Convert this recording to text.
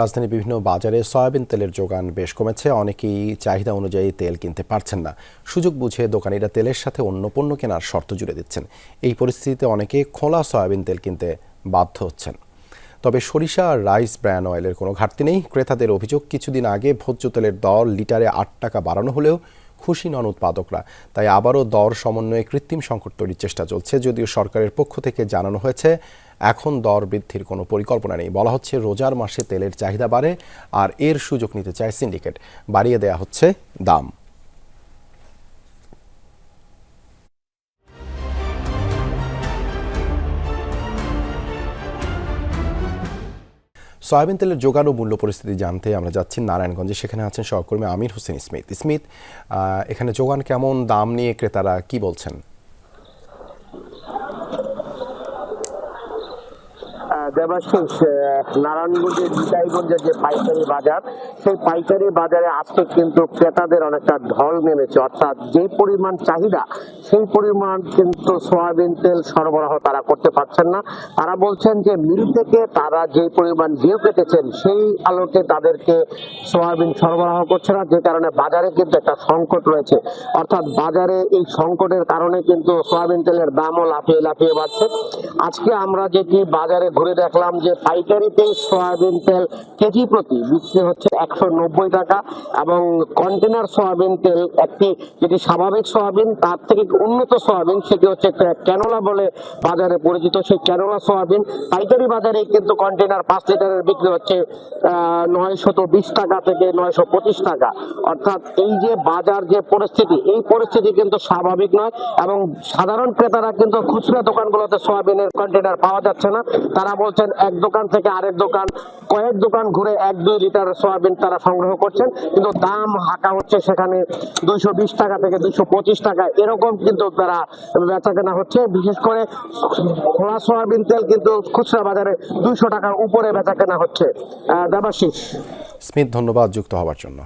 রাজধানীর বিভিন্ন বাজারে সয়াবিন তেলের যোগান বেশ কমেছে। অনেকেই চাহিদা অনুযায়ী তেল কিনতে পারছেন না। সুযোগ বুঝে দোকানিরা তেলের সাথে অন্য পণ্য কেনার শর্ত জুড়ে দিচ্ছেন। এই পরিস্থিতিতে অনেকে খোলা সয়াবিন তেল কিনতে বাধ্য হচ্ছেন। তবে সরিষা রাইস ব্র্যান অয়েলের কোনো ঘাটতি নেই। ক্রেতাদের অভিযোগ, কিছুদিন আগে ভোজ্য তেলের দর লিটারে আট টাকা বাড়ানো হলেও খুশি নন উৎপাদকরা। তাই আবারও দর সমন্বয়ে কৃত্রিম সংকট তৈরির চেষ্টা চলছে, যদিও সরকারের পক্ষ থেকে জানানো হয়েছে, এখন দর বৃদ্ধির কোনো পরিকল্পনা নেই। বলা হচ্ছে, রোজার মাসে তেলের চাহিদা বাড়ে আর এর সুযোগ নিতে চায় সিন্ডিকেট। বাড়িয়ে দেয়া হচ্ছে দাম। সয়াবিন তেলের যোগান ও মূল্য পরিস্থিতি জানতে আমরা যাচ্ছি নারায়ণগঞ্জে। সেখানে আছেন সহকর্মী আমির হোসেন স্মিথ। স্মিথ এখানে যোগান কেমন? দাম নিয়ে ক্রেতারা কি বলছেন? দেবাশিস নারায়ণগঞ্জের নিতাইগঞ্জের যে পাইকারি বাজার, সেই পাইকারি বাজারে আজকে কিন্তু ক্রেতাদের অনেকটা ঢল নেমেছে। অর্থাৎ যে পরিমাণ চাহিদা, সেই পরিমাণ কিন্তু সয়াবিন তেল সরবরাহ তারা করতে পারছেন না। তারা বলছেন যে মিল থেকে তারা যে পরিমাণ ডিউ কেটেছেন, সেই আলোকে তাদেরকে সয়াবিন সরবরাহ করছে না, যে কারণে বাজারে কিন্তু একটা সংকট রয়েছে। অর্থাৎ বাজারে এই সংকটের কারণে কিন্তু সয়াবিন তেলের দামও লাফিয়ে লাফিয়ে বাড়ছে। আজকে আমরা যেটি বাজারে ঘুরে দেখলাম যে পাইকারিতে সয়াবিন তেল, কেজি প্রতি বিক্রি হচ্ছে একশো নব্বই টাকা এবং কন্টেনার সয়াবিন তেল একটি যেটি স্বাভাবিক সয়াবিন, তার থেকে উন্নত সয়াবিন সেটি হচ্ছে ক্যানোলা বলে বাজারে পরিচিত। সেই ক্যানোলা সয়াবিন পাইকারি বাজারে কিন্তু কন্টেনার পাঁচ লিটারের বিক্রি হচ্ছে নয়শত বিশ টাকা থেকে নয়শো পঁচিশ টাকা। অর্থাৎ এই যে বাজার যে পরিস্থিতি, এই পরিস্থিতি কিন্তু স্বাভাবিক নয় এবং সাধারণ ক্রেতারা কিন্তু খুচরা দোকানগুলোতে সয়াবিনের কন্টেনার পাওয়া যাচ্ছে না। তারা বলছেন, এক দোকান থেকে আরেক দোকান, কয়েক দোকান ঘুরে এক দুই লিটার সয়াবিন তারা সংগ্রহ করছেন, কিন্তু দাম হাঁকা হচ্ছে সেখানে দুইশো বিশ টাকা থেকে দুইশো পঁচিশ টাকা। এরকম কিন্তু তারা বেচা কেনা হচ্ছে, বিশেষ করে খোলা সয়াবিন তেল কিন্তু খুচরা বাজারে দুইশো টাকার উপরে বেচা কেনা হচ্ছে দেবাশিস। স্মিথ ধন্যবাদ, যুক্ত হওয়ার জন্য।